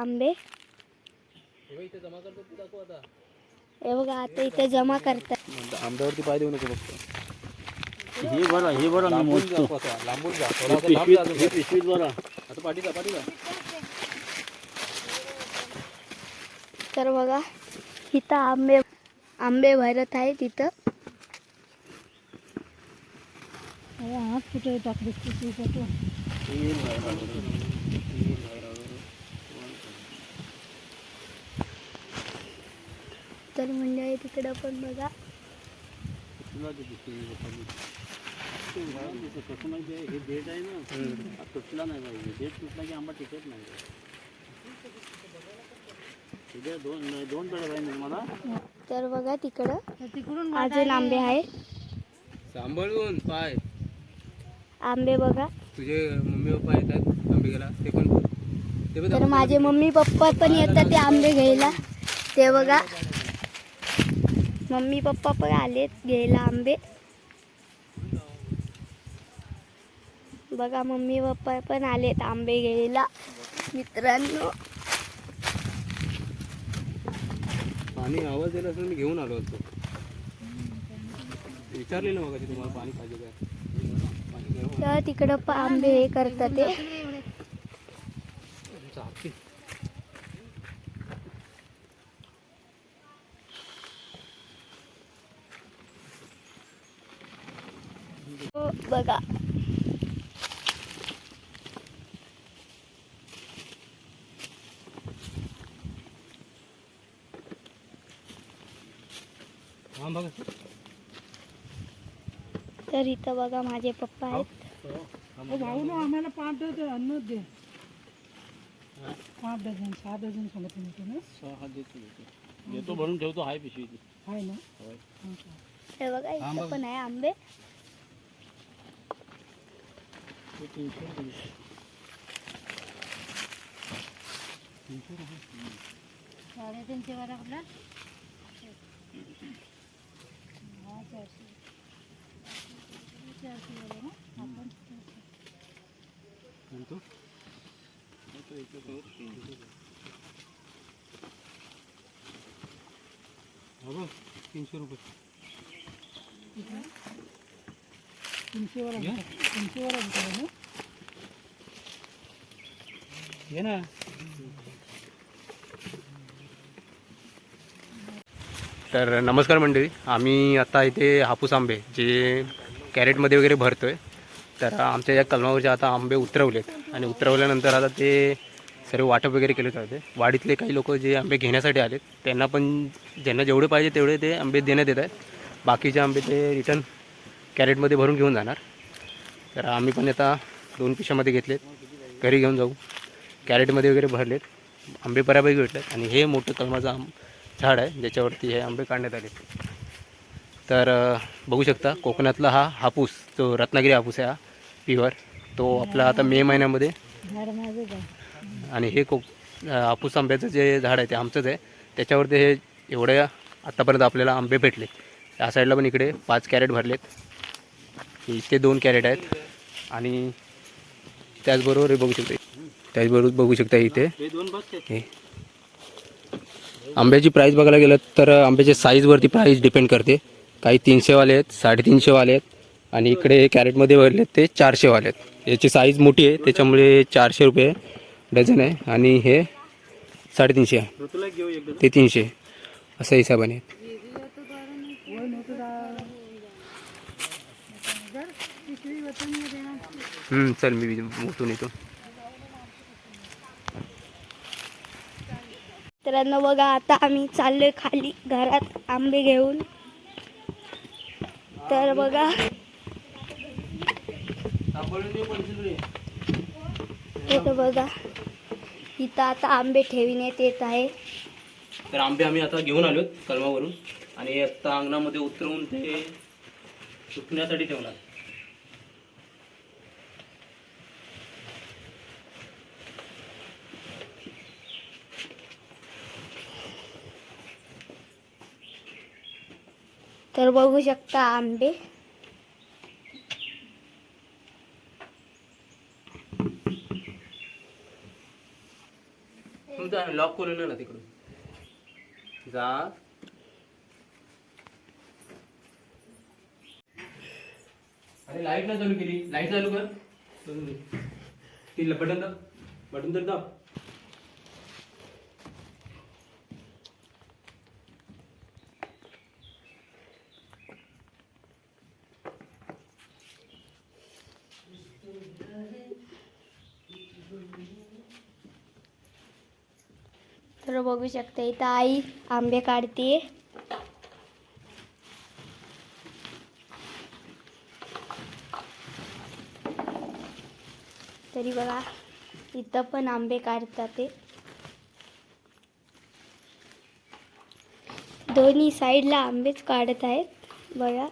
आंबे. हे बघा आता. इथे जमा करतात. आंब्यावरती पाय देऊ नको फक्त. हे बरं हे बरं मी लांबून जा मोजतो कसं, लांबून जा. हे थोडा लांब जा पिशवीत अजून. हे पिशवीत बरं आता पाठी जा पाठी जा तर बघा इथं आंबे आंबे भरत आहे तिथं. हात कुठे टाकलीस तू तू तर म्हणजे तिकडं पण बघा. हे आहे हे आहे ना हा तुटला नाही पाहिजे देठ तुटला की आंबा टिकत नाही दोन दोन पेढे पाहिजे मला तर बघा तिकडं. तिकडून अजून आंबे आहे. सांभाळून पाय. आंबे बघा. तुझे मम्मी पप्पा येतात पण बोल. ते पण तर माझे मम्मी पप्पा पण येतात ते आंबे घ्यायला. ते बघा. मम्मी पप्पा पण आलेत घ्यायला आंबे. बघा मम्मी पप्पा पण आलेत आंबे घ्यायला मित्रांनो. पाणी आवाज दिला असेल मी घेऊन आलो होतो. विचारले ना मग तुम्हाला पाणी पाहिजे काय? तर तिकडं आंबे हे करतात ते चालते. हो, बघा. हा बघा. तर इथं बघा माझे पप्पा आहेत. भाऊ ना आम्हाला पाच डझन अन्न दे. पाच डझन सहा डझन सांगत होते ना सहा देतो देतो. देतो भरून ठेवतो हाय पिशवीत आहे ना? होय. हे बघा इथं पण आहे आंबे. साडेतीनशे वाला कुठला हा चारशे चारशे वाला ना आपण म्हणतो तीनशे. तीनशे रुपये तीनशे वाला तीनशे ना. तर नमस्कार मंडळी आम्ही आता इथे हापूस आंबे जे कॅरेटमध्ये वगैरे भरतो आहे तर आमच्या या कलमावरचे आता आंबे उतरवलेत आणि उतरवल्यानंतर आता ते सर्व वाटप वगैरे केले जाते. वाडीतले काही लोक जे आंबे घेण्यासाठी आलेत त्यांना पण ज्यांना जेवढे पाहिजे तेवढे ते आंबे देण्यात येत आहेत. बाकीचे आंबे ते रिटर्न कॅरेटमध्ये भरून घेऊन जाणार. तर आम्ही पण आता दोन पिशामध्ये घेतलेत. घरी घेऊन जाऊ. कॅरेटमध्ये वगैरे भरलेत. आंबे बऱ्यापैकी भेटलेत. आणि हे मोठं कलमाचं आंब झाड आहे. ज्याच्यावरती हे आंबे काढण्यात आले तर बघू शकता कोकणातला हा हापूस जो रत्नागिरी हापूस आहे हा प्युअर तो आपला आता मे महिन्यामध्ये. आणि हे कोक हापूस आंब्याचं जे झाड आहे ते आमचंच आहे. त्याच्यावरती हे एवढ्या आत्तापर्यंत आपल्याला आंबे भेटले त्या साईडला पण इकडे पाच कॅरेट भरलेत. इथे दोन कॅरेट आहेत आणि त्याचबरोबर हे बघू शकता त्याचबरोबर बघू शकता इथे. हे. आंब्याची प्राईस बघायला गेलं तर आंब्याच्या साईजवरती प्राईस डिपेंड करते. काही तीनशेवाले आहेत साडेतीनशेवाले आहेत आणि इकडे कॅरेटमध्ये भरले ते चारशेवाले आहेत. याची साईज मोठी आहे त्याच्यामुळे चारशे रुपये डझन आहे आणि हे साडेतीनशे आहे. ते तीनशे. असं हिसाबाने आहेत. हम्म, चल मी मोठून येतो. मित्रांनो बघा आता आम्ही चाललोय खाली घरात आंबे घेऊन. तर बघा. इथं बघा. इथं आता आंबे ठेविण्यात येत आहे तर आंबे आम्ही आता घेऊन आलो कलमावरून. आणि आता अंगणामध्ये उतरवून ते सुकण्यासाठी ठेवणार. तर बघू शकता आंबे. लॉक करून ना तिकडून. जा. अरे लाइट ना चालू केली. लाइट चालू कर. ती बटन दाब. बटन तर दाब. मित्र बघू शकता. इथं आई आंबे काढते. तरी बघा इथं पण आंबे काढतात ते. दोन्ही साईडला आंबेच काढत आहेत. बघा.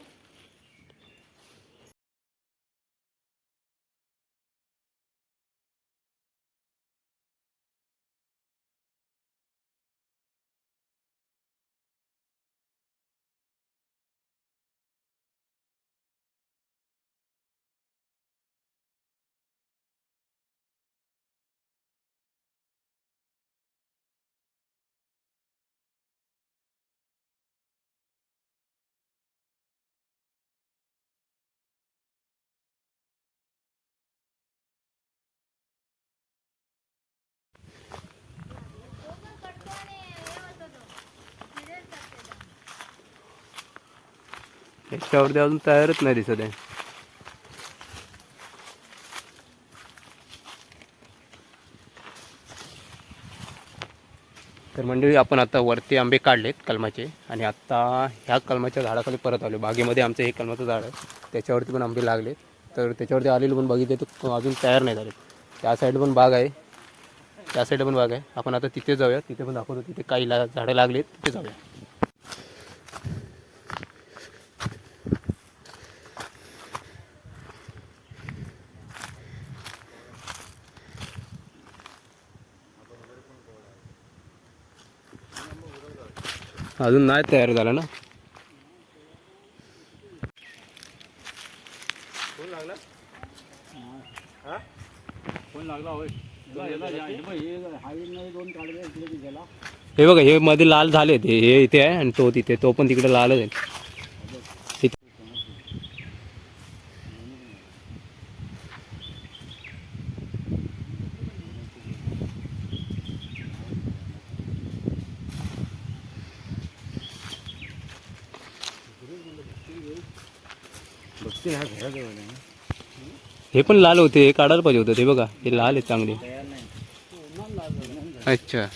याच्यावरती अजून तयारच नाही दिसत आहे. तर मंडळी आपण आता वरती आंबे काढलेत कलमाचे आणि आता ह्या कलमाच्या झाडाखाली परत आलो बागेमध्ये आमचं हे कलमाचं झाड आहे. त्याच्यावरती पण आंबे लागले तर त्याच्यावरती आलेले पण बघितले तर अजून तयार नाही झाले त्या साईड पण बाग आहे. त्या साईड पण बाग आहे. आपण आता तिथे जाऊया. तिथे पण दाखवतो. तिथे काही ला झाडं लागलेत. तिथे जाऊया. अजून नाही तयार झाला ना. लागला? हे? हे हे बघा हे मध्ये लाल झाले ते हे इथे आहे आणि तो तिथे तो पण तिकडे लालच आहे तिथे- घराजवळ आहे. हे पण लाल होते हे काढायला पाहिजे होतं ते बघा हे लाल आहे चांगले तयार नाही अच्छा